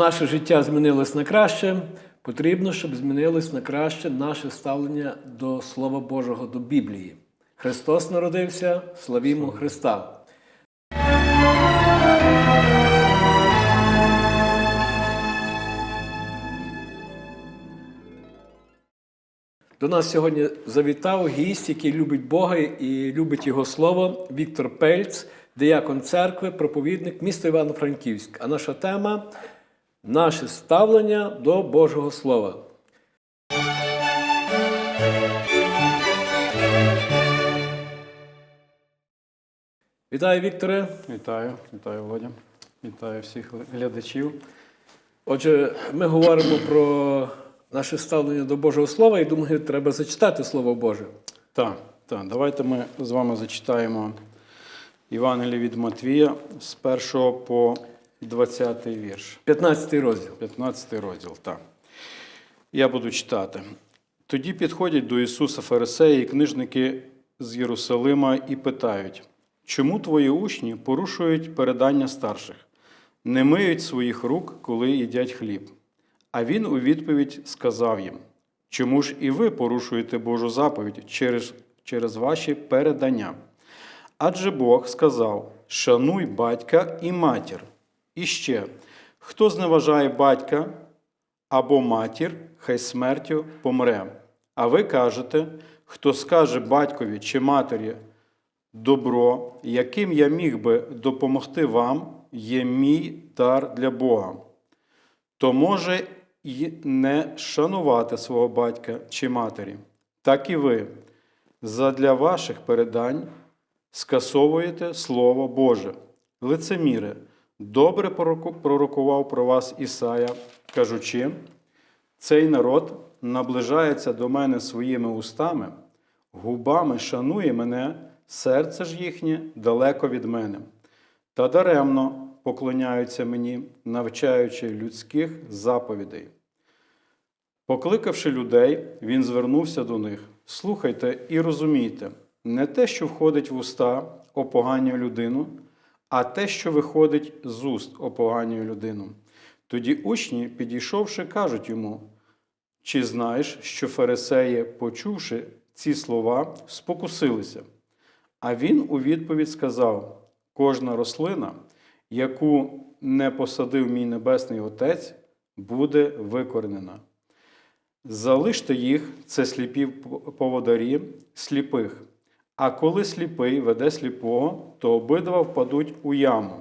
Наше життя змінилось на краще, потрібно, щоб змінилось на краще наше ставлення до Слова Божого, до Біблії. Христос народився, славімо Христа. До нас сьогодні завітав гість, який любить Бога і любить Його Слово, Віктор Пельц, диякон церкви, проповідник міста Івано-Франківськ. А наша тема наше ставлення до Божого Слова. Вітаю, Вікторе. Вітаю, вітаю, Володя. Вітаю всіх глядачів. Отже, ми говоримо про наше ставлення до Божого Слова, і думаю, треба зачитати Слово Боже. Так, так, давайте ми з вами зачитаємо Євангеліє від Матвія з 1 по 20 вірш. 15 розділ. 15 розділ. Так. Я буду читати. Тоді підходять до Ісуса фарисеї і книжники з Єрусалима і питають, чому твої учні порушують передання старших, не миють своїх рук, коли їдять хліб? А він у відповідь сказав їм: Чому ж і ви порушуєте Божу заповідь через, через ваші передання? Адже Бог сказав: Шануй батька і матір. І ще, хто зневажає батька або матір, хай смертю помре. А ви кажете, хто скаже батькові чи матері добро, яким я міг би допомогти вам, є мій дар для Бога то може й не шанувати свого батька чи матері. Так і ви задля ваших передань скасовуєте Слово Боже. Лицеміре, добре пророкував про вас Ісая, кажучи, цей народ наближається до мене своїми устами, губами шанує мене, серце ж їхнє далеко від мене. Та даремно поклоняються мені, навчаючи людських заповідей. Покликавши людей, він звернувся до них: Слухайте і розумійте, не те, що входить в уста, опоганює людину, а те, що виходить з уст, опоганює людину. Тоді учні, підійшовши, кажуть йому: Чи знаєш, що фарисеї, почувши ці слова, спокусилися? А він у відповідь сказав: кожна рослина, яку не посадив мій небесний Отець, буде викоренена. Залиште їх, це сліпі поводарі, сліпих. А коли сліпий веде сліпого, то обидва впадуть у яму.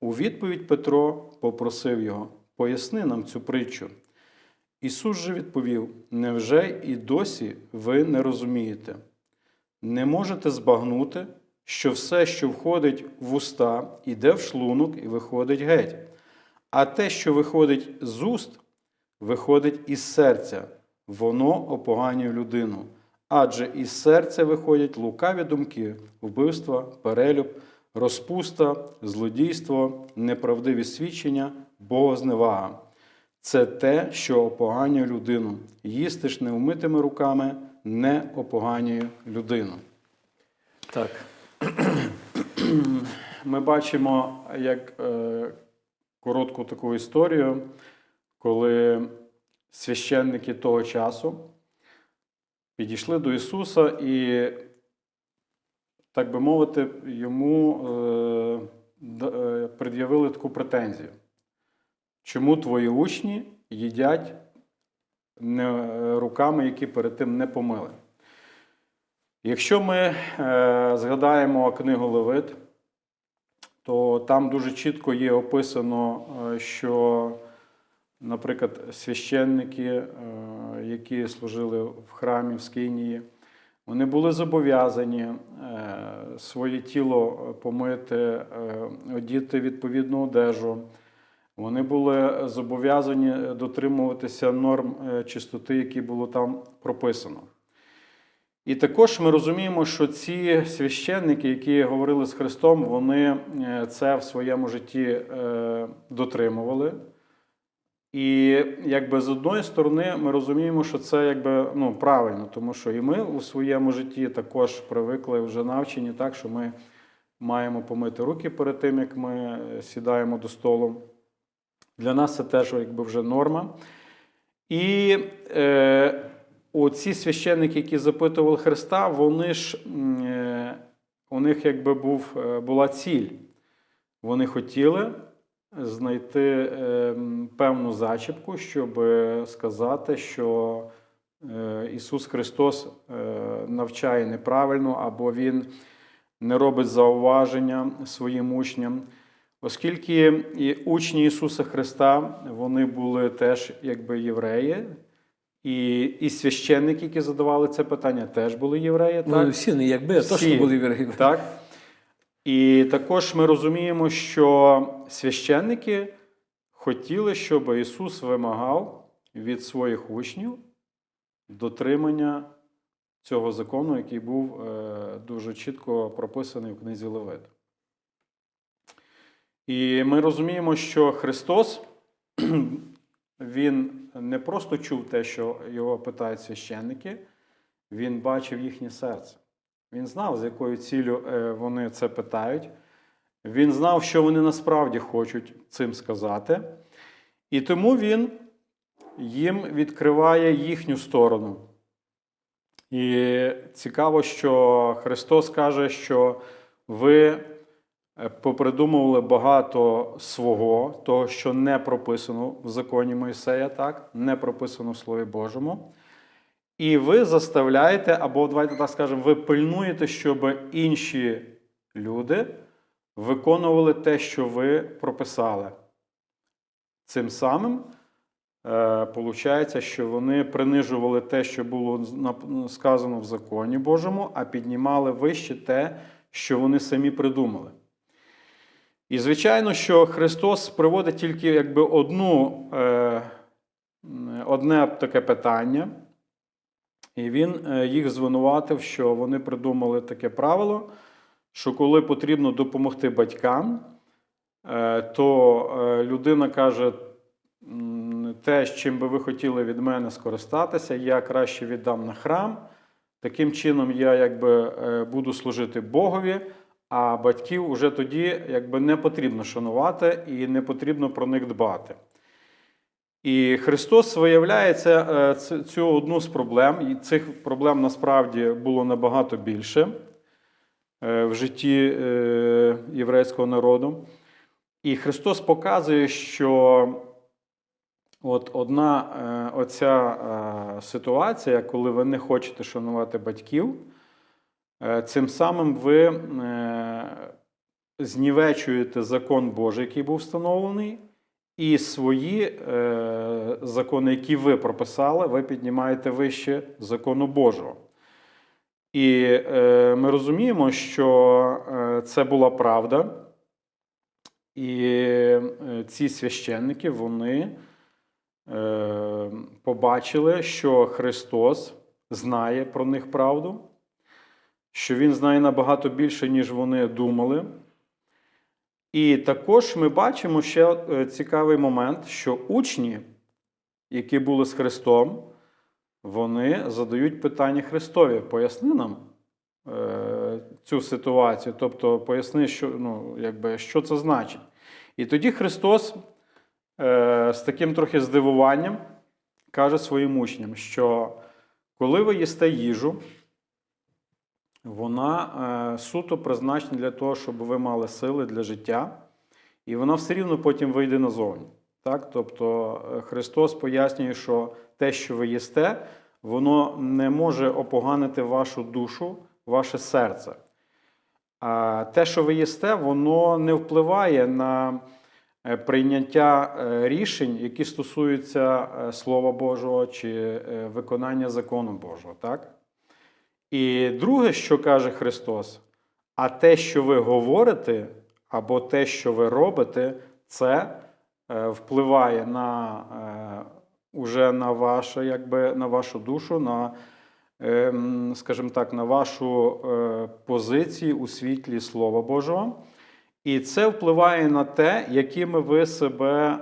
У відповідь Петро попросив його: поясни нам цю притчу. Ісус же відповів: Невже і досі ви не розумієте? Не можете збагнути, що все, що входить в уста, іде в шлунок і виходить геть. А те, що виходить з уст, виходить із серця, воно опоганює людину. Адже із серця виходять лукаві думки, вбивства, перелюб, розпуста, злодійство, неправдиві свідчення, богозневага. Це те, що опоганює людину. Їсти ж невмитими руками не опоганює людину. Так. Ми бачимо як е, коротку таку історію, коли священники того часу підійшли до Ісуса і, так би мовити, йому е, е, пред'явили таку претензію. Чому твої учні їдять е, руками, які перед тим не помили? Якщо ми згадаємо книгу Левит, то там дуже чітко є описано, що, наприклад, священники, е, які служили в храмі в Скинії, вони були зобов'язані е, своє тіло помити, е, одіти відповідну одежу. Вони були зобов'язані дотримуватися норм чистоти, які було там прописано. І також ми розуміємо, що ці священники, які говорили з Христом, вони це в своєму житті дотримували. І якби з одної сторони ми розуміємо, що це якби ну, правильно, тому що і ми у своєму житті також привикли вже навчені, так що ми маємо помити руки перед тим, як ми е, сідаємо до столу. Для нас це теж якби вже норма. І е, оці священники, які запитували Христа, вони ж е, у них якби був, е, була ціль. Вони хотіли знайти е, певну зачіпку, щоб сказати, що е, Ісус Христос е, навчає неправильно, або Він не робить зауваження своїм учням. Оскільки і учні Ісуса Христа вони були теж якби євреї, і, і священники, які задавали це питання, теж були євреї. Ну, всі не якби, а Всі. точно були вірги. Так? І також ми розуміємо, що священники хотіли, щоб Ісус вимагав від своїх учнів дотримання цього закону, який був е, дуже чітко прописаний в книзі Левит. І ми розуміємо, що Христос Він не просто чув те, що його питають священники, він бачив їхнє серце. Він знав, з якою ціллю е, вони це питають. Він знав, що вони насправді хочуть цим сказати. І тому він їм відкриває їхню сторону. І цікаво, що Христос каже, що ви е, попридумували багато свого, того, що не прописано в законі Мойсея, так? не прописано в Слові Божому. І ви заставляєте, або давайте так скажемо, ви пильнуєте, щоб інші люди виконували те, що ви прописали. Цим самим е, що вони принижували те, що було сказано в законі Божому, а піднімали вище те, що вони самі придумали. І звичайно, що Христос приводить тільки якби одну, е, одне таке питання. І він е, їх звинуватив, що вони придумали таке правило, що коли потрібно допомогти батькам, е, то е, людина каже, те, з чим би ви хотіли від мене скористатися, я краще віддам на храм. Таким чином, я якби буду служити Богові, а батьків уже тоді якби не потрібно шанувати і не потрібно про них дбати. І Христос виявляється е, цю одну з проблем, і цих проблем насправді було набагато більше е, в житті е, єврейського народу. І Христос показує, що от одна оця ситуація, коли ви не хочете шанувати батьків, цим самим ви знівечуєте закон Божий, який був встановлений, і свої е, закони, які ви прописали, ви піднімаєте вище закону Божого. І е, ми розуміємо, що е, це була правда. І е, ці священники вони е, побачили, що Христос знає про них правду, що Він знає набагато більше, ніж вони думали. І також ми бачимо ще е, цікавий момент, що учні, які були з Христом, вони задають питання Христові. Поясни нам е, цю ситуацію, тобто поясни, що, ну, якби, що це значить. І тоді Христос е, з таким трохи здивуванням каже своїм учням, що коли ви їсте їжу, вона е, суто призначена для того, щоб ви мали сили для життя, і вона все рівно потім вийде назовні. Так? Тобто е, Христос пояснює, що те, що ви їсте, воно не може опоганити вашу душу, ваше серце. А те, що ви їсте, воно не впливає на е, прийняття рішень, які стосуються Слова Божого чи виконання закону Божого. Так? І друге, що каже Христос, а те, що ви говорите, або те, що ви робите, це е, впливає на, е, уже на, ваше, якби, на вашу душу, на, е, скажімо так, на вашу е, позицію у світлі Слова Божого. І це впливає на те, якими ви себе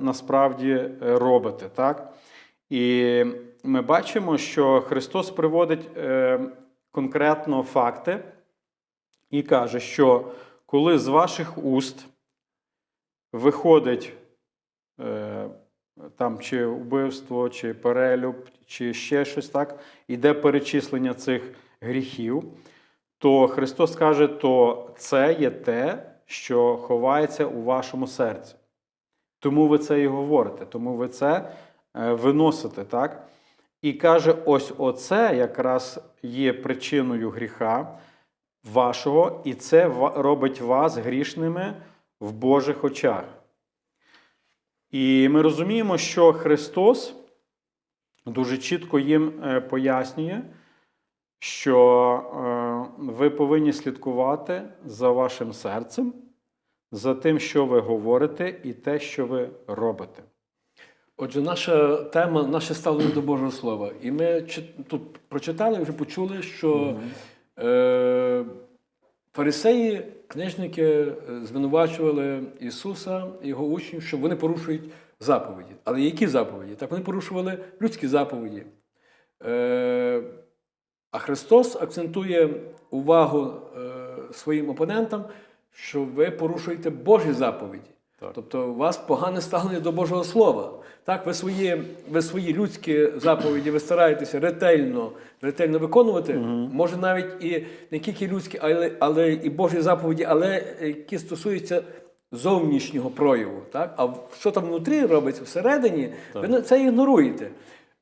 насправді робите. Так? І ми бачимо, що Христос приводить е, конкретно факти і каже, що коли з ваших уст виходить там чи вбивство, чи перелюб, чи ще щось так, іде перечислення цих гріхів, то Христос каже, то це є те, що ховається у вашому серці. Тому ви це і говорите, тому ви це е, виносите, так? І каже, ось оце якраз є причиною гріха вашого, і це робить вас грішними в Божих очах. І ми розуміємо, що Христос дуже чітко їм е, пояснює, що е, ви повинні слідкувати за вашим серцем, за тим, що ви говорите, і те, що ви робите. Отже, наша тема, наше ставлення до Божого Слова. І ми тут прочитали, вже почули, що е, фарисеї, книжники е, звинувачували Ісуса і його учнів, що вони порушують заповіді. Але які заповіді? Так вони порушували людські заповіді. Е, а Христос акцентує увагу е, своїм опонентам, що ви порушуєте Божі заповіді. Так. Тобто у вас погане ставлення до Божого Слова. Так, ви свої, ви свої людські заповіді ви стараєтеся ретельно, ретельно виконувати. Може навіть і не тільки людські, але, але і Божі заповіді, але які стосуються зовнішнього прояву. Так? А що там внутрі робиться всередині, ви на- це ігноруєте.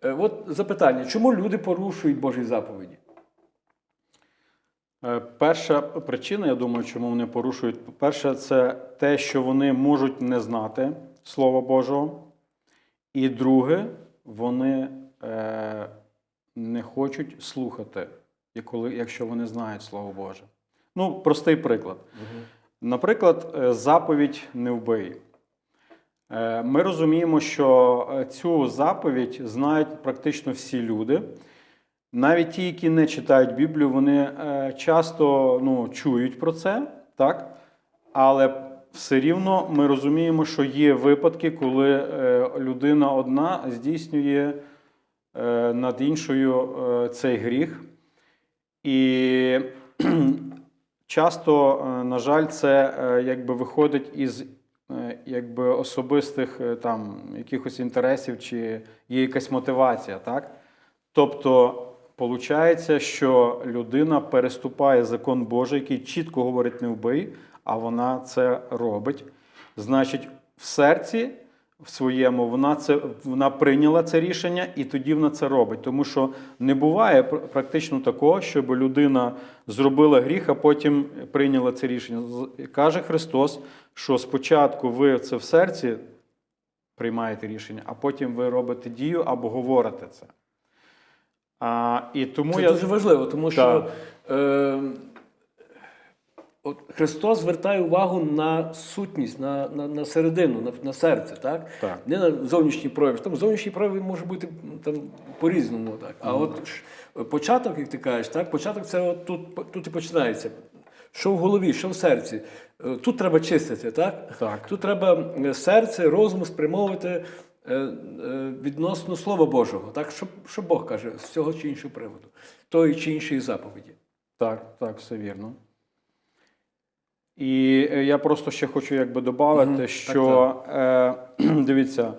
Е, От запитання, чому люди порушують Божі заповіді? Е, Перша причина, я думаю, чому вони порушують. Перше, це те, що вони можуть не знати Слова Божого. І друге, вони е, не хочуть слухати, якщо вони знають Слово Боже. Ну, простий приклад. Наприклад, е, заповідь не вбий. Ми розуміємо, що цю заповідь знають практично всі люди. Навіть ті, які не читають Біблію, вони е, часто ну, чують про це, так? але все рівно ми розуміємо, що є випадки, коли е, людина одна здійснює е, над іншою цей гріх. І часто, на жаль, це якби виходить із якби особистих там, якихось інтересів чи є якась мотивація. Так? Тобто, виходить, що людина переступає закон Божий, який чітко говорить не вбий, а вона це робить. Значить, в серці в своєму вона це вона прийняла це рішення і тоді вона це робить. Тому що не буває практично такого, щоб людина зробила гріх, а потім прийняла це рішення. Каже Христос, що спочатку ви це в серці приймаєте рішення, а потім ви робите дію або говорите це. А, і тому Це я... дуже важливо, тому що е, от Христос звертає увагу на сутність, на, на, на середину, на, на серце, так? Так. Не на зовнішній прояв. Там зовнішній прояв може бути там по-різному. Так? А от початок, як ти кажеш, так? початок це от тут, тут і починається. Що в голові, що в серці. Е, Тут треба чистити, так? Так. Тут треба е, серце, розум спрямовувати відносно Слова Божого, так? Що, що Бог каже з цього чи іншого приводу, тої чи іншої заповіді. Так, так, все вірно. І е, я просто ще хочу якби додати, Мгм, так, що е, дивіться,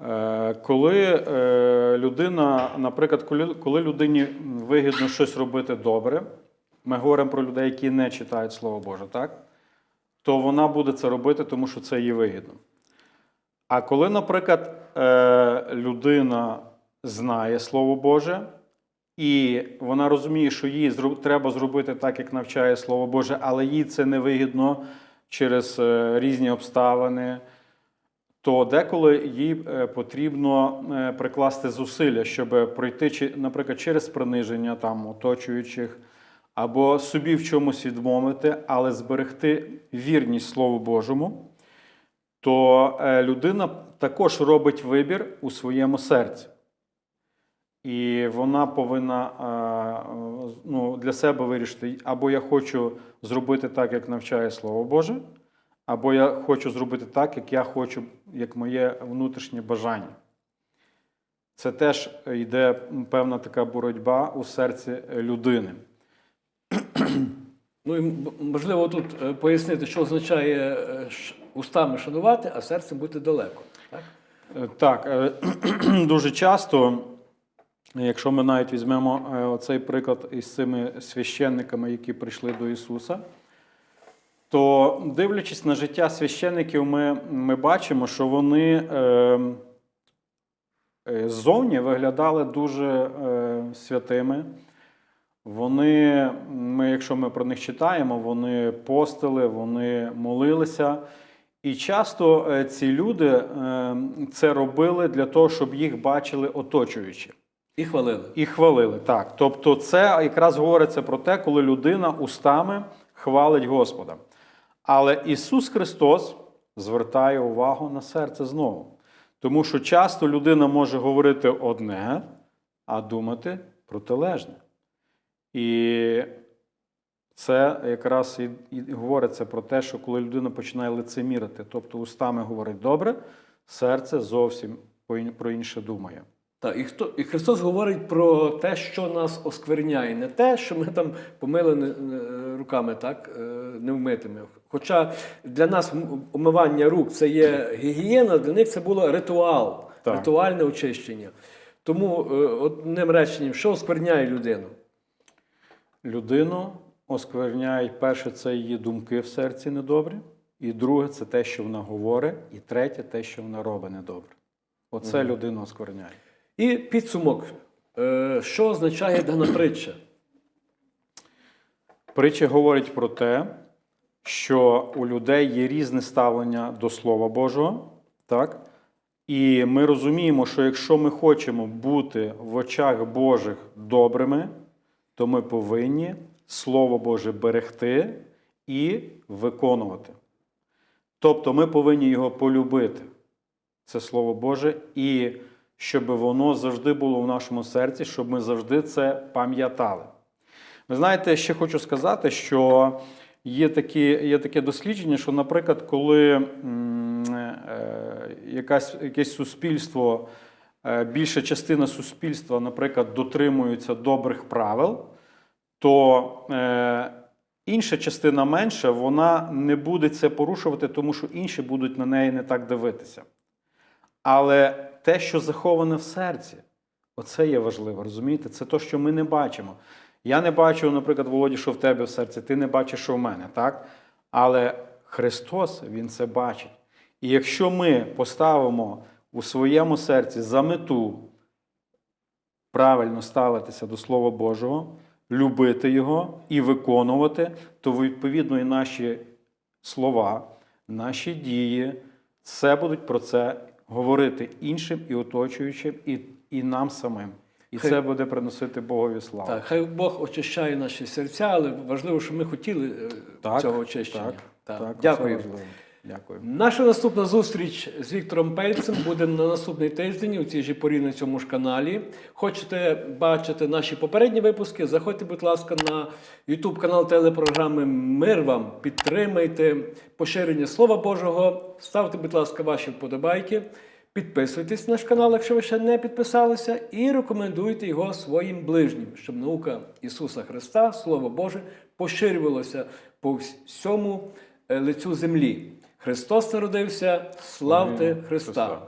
е, коли е, людина, наприклад, коли, коли людині вигідно щось робити добре, ми говоримо про людей, які не читають Слово Боже, так? то вона буде це робити, тому що це їй вигідно. А коли, наприклад, е, людина знає Слово Боже, і вона розуміє, що їй треба зробити так, як навчає Слово Боже, але їй це не вигідно через е, різні обставини, то деколи їй е, потрібно прикласти зусилля, щоб пройти, наприклад, через приниження там, оточуючих, або собі в чомусь відмовити, але зберегти вірність Слову Божому, то е, людина також робить вибір у своєму серці. І вона повинна е, ну, для себе вирішити, або я хочу зробити так, як навчає Слово Боже, або я хочу зробити так, як я хочу, як моє внутрішнє бажання. Це теж йде певна така боротьба у серці людини. Ну і можливо тут е, пояснити, що означає е, устами шанувати, а серцем бути далеко. Так? Е, Так, дуже часто, якщо ми навіть візьмемо оцей приклад із цими священниками, які прийшли до Ісуса, то дивлячись на життя священників, ми, ми бачимо, що вони е, е, ззовні виглядали дуже святими. Вони, ми, якщо ми про них читаємо, вони постили, вони молилися. І часто е, ці люди е, це робили для того, щоб їх бачили оточуючі. І хвалили. І хвалили. Так. Тобто, це якраз говориться про те, коли людина устами хвалить Господа. Але Ісус Христос звертає увагу на серце знову. Тому що часто людина може говорити одне, а думати протилежне. І це якраз і, і говориться про те, що коли людина починає лицемірити, тобто устами говорить добре, серце зовсім про інше думає. Так, і, хто, і Христос говорить про те, що нас оскверняє, не те, що ми там помили не- не- руками, так, е, невмитими. Хоча для нас умивання рук це є гігієна, для них це було ритуал, Так. ритуальне очищення. Тому е, одним реченням, що оскверняє людину? Людину оскверняють перше, це її думки в серці недобрі, і друге це те, що вона говорить, і третє те, що вона робить недобре. Оце людину оскверняє. І підсумок, Е, що означає дана притча? Притча говорить про те, що у людей є різне ставлення до Слова Божого. Так? І ми розуміємо, що якщо ми хочемо бути в очах Божих добрими, то ми повинні Слово Боже берегти і виконувати. Тобто ми повинні його полюбити, це Слово Боже, і щоб воно завжди було в нашому серці, щоб ми завжди це пам'ятали. Ви знаєте, ще хочу сказати, що є, такі, є таке дослідження, що, наприклад, коли е, якась, якесь суспільство, е, більша частина суспільства, наприклад, дотримується добрих правил, то е, інша частина менша, вона не буде це порушувати, тому що інші будуть на неї не так дивитися. Але те, що заховане в серці, оце є важливо, розумієте? Це те, що ми не бачимо. Я не бачу, наприклад, Володі, що в тебе в серці, ти не бачиш, що в мене, так? Але Христос, Він це бачить. І якщо ми поставимо у своєму серці за мету правильно ставитися до Слова Божого, любити Його і виконувати, то відповідно і наші слова, наші дії, все будуть про це говорити іншим і оточуючим, і, і нам самим. І Хай- це буде приносити Богові славу. Так, хай Бог очищає наші серця, але важливо, щоб ми хотіли е, Так, цього очищення. Так, Так. так, Дякую. Дякую. Наша наступна зустріч з Віктором Пельцем буде на наступний тиждень у цій же порі на цьому ж каналі. Хочете бачити наші попередні випуски? Заходьте, будь ласка, на YouTube канал телепрограми Мир вам. Підтримайте поширення Слова Божого. Ставте, будь ласка, ваші вподобайки. Підписуйтесь на наш канал, якщо ви ще не підписалися, і рекомендуйте його своїм ближнім, щоб наука Ісуса Христа, Слово Боже, поширювалося по всьому е, лицю землі. Христос народився, славте Христа!